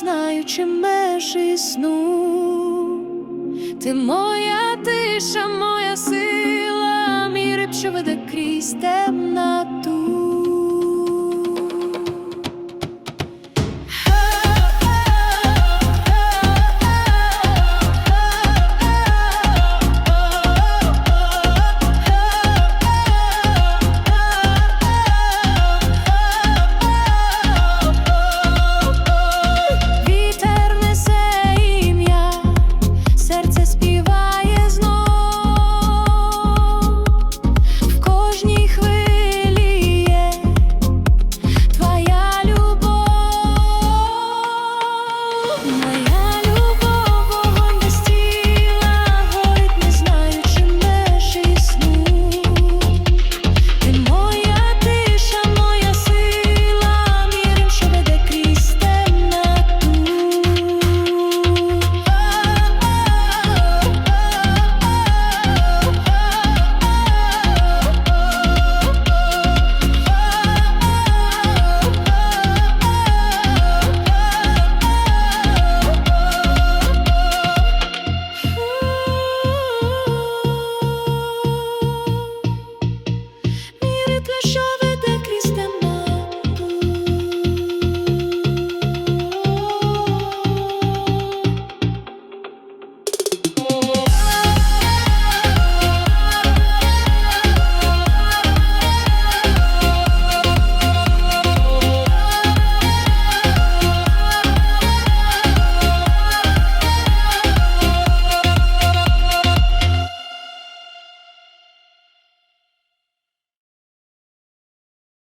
знаючи межі сну. Ти моя тиша, моя сила, мій риб, що веде крізь темноту.